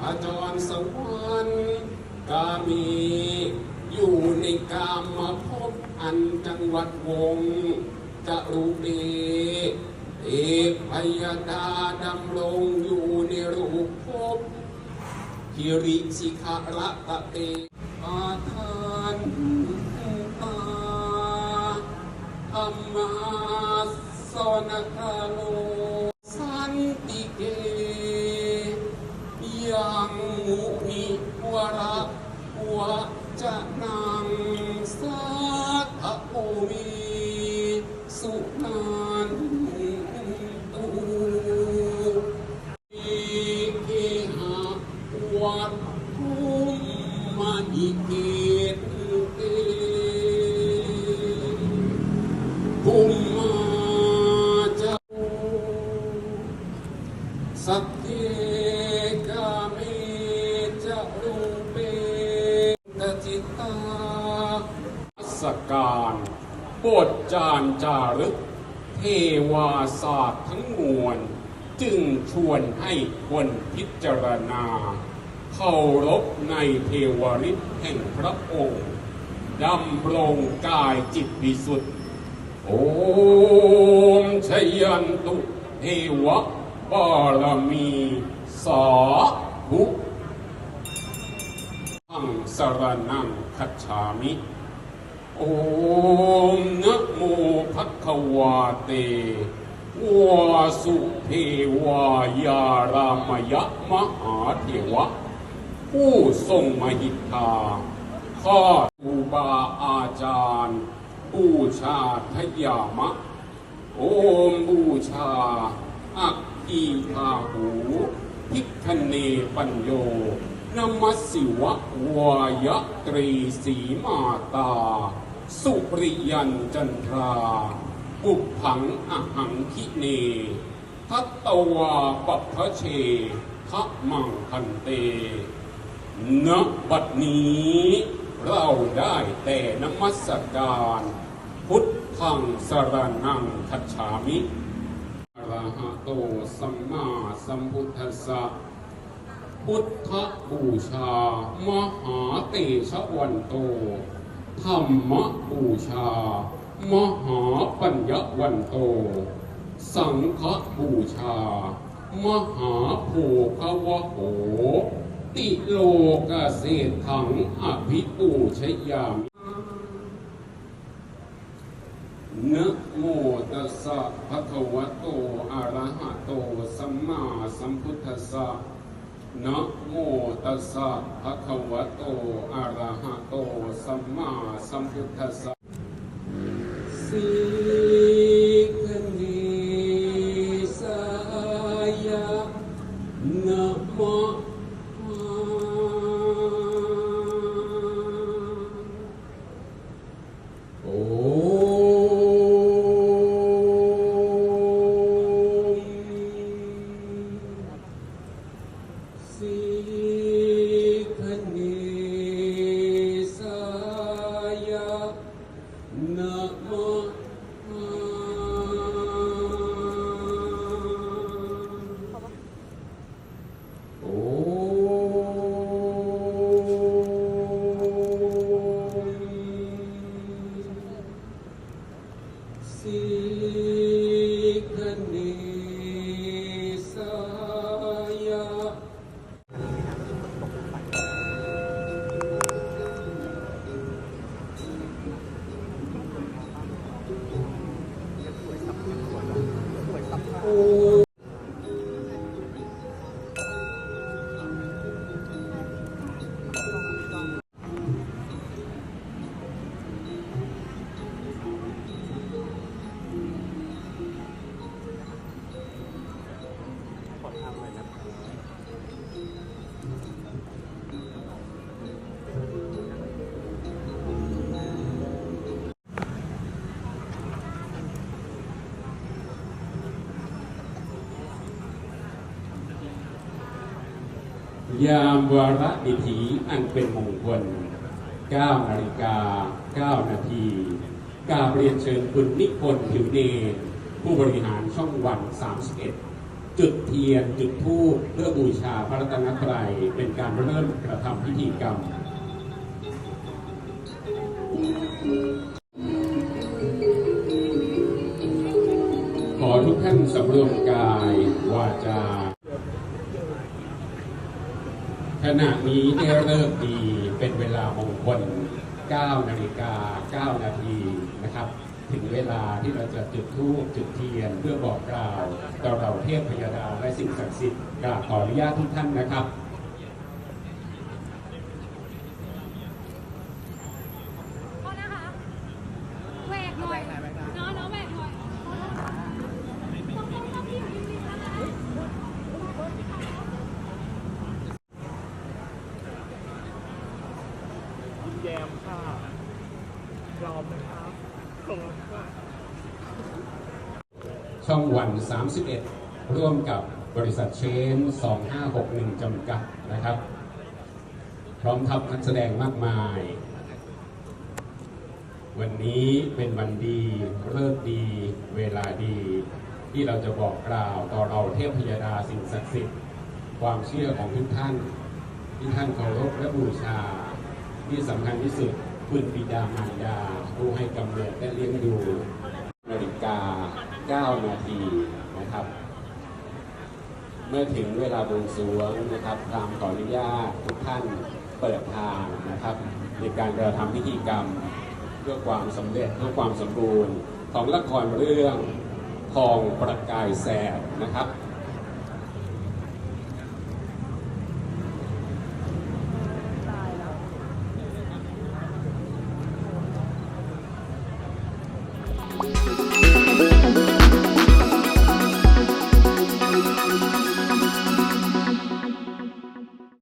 พจรสวรรค์กามีอยู่ในกามมาพบอันจังหวัดวงจะรูปเดเอกพยดาดำรงอยู่ในรูปภพฮิริสิขระตะเตอาทานตาธรรมาสนคาโล วะจะนังสัทธภูมิสุนันตุอิเกหะวัดภูมิอิเกตเตภูมิจะสัพเพ โปรดจานจารึก เทวาศาสตร์ทั้งมวล จึงชวนให้คนพิจารณาเคารพในเทวฤทธิ์แห่งพระองค์ดำรงกายจิตวิสุทธิ์โอมชยันตุเทวะบารมีสาธุทังสรนังคัจฉามิ โอมนะโมภะคะวาเตวาสุเทวายารามยะมหาเทวะ ผู้ทรงมหิทธาข้าครูบาอาจารย์บูชาทยามะ โอมบูชาอักขีพาหูพิคเนปัญโย นมสิวะวายตรีสีมาตา สุริยันจันทราปุพผังอหังคิเน ทัตตวาปัพเชทะมังคันเตณบัดนี้ เราได้แต่นมัสการ พุทธังสรนังคัจฉามิอรหะโตสัมมาสัมพุทธัสสะ พุทธบูชา มหาเตชะวันโต ธรรมบูชา มหาปัญญวันโต สังฆบูชา มหาโภควะโห ติโลกเศรษถังอภิปูชยามินะโมตัสสะภะคะวะโต อะระหะโต สัมมาสัมพุทธัสสะ นะโมตัสสะภะคะวะโต อะระหะโต สัมมาสัมพุทธัสสะสี See. ยามวาระดิถีอันเป็นมงคล9นาฬิกา 9 นาทีกาเรียนเชิญคุณนิพนธ์ผิวเนผู้บริหารช่องวัน 31 จุดเทียนจุดธูปเพื่อบูชาพระรัตนตรัยเป็นการเริ่มกระทำพิธีกรรมขอทุกท่านสำรวมกายวาจา ขณะนี้ได้เริ่มดีเป็นเวลามงคล 9 นาฬิกา 9 นาทีนะครับ ถึงเวลาที่เราจะจุดธูปจุดเทียนเพื่อบอกกล่าวต่อเราเทพพยดาและสิ่งศักดิ์สิทธิ์กราบขออนุญาตทุกท่านนะครับ โทษนะคะแหวกหน่อยเนาะเนาะแหวกหน่อยต้องต้องต้องที่อยู่ริมๆนะคะ คุณ แยมค่ะยอมนะครับขอบคุณค่ะช่องวัน 31 ร่วมกับบริษัทเชน 2561 จำกัดนะครับ พร้อมทัพนักแสดงมากมาย วันนี้เป็นวันดีเลิกดี เวลาดี ที่เราจะบอกกล่าวต่อเราเทพพยดาสิ่งศักดิ์สิทธิ์ความเชื่อของทุกท่านที่ท่านเคารพและบูชา ที่สำคัญที่สุดคุณบิดามารดา ผู้ให้กำเนิดและเลี้ยงดูนาฬิกา 9 นาทีนะครับ เมื่อถึงเวลาบวงสรวงนะครับ ตามขออนุญาตทุกท่านเปิดทางนะครับ ในการกระทำพิธีกรรมเพื่อความสำเร็จเพื่อความสมบูรณ์ของละครเรื่องทองประกายแสบนะครับ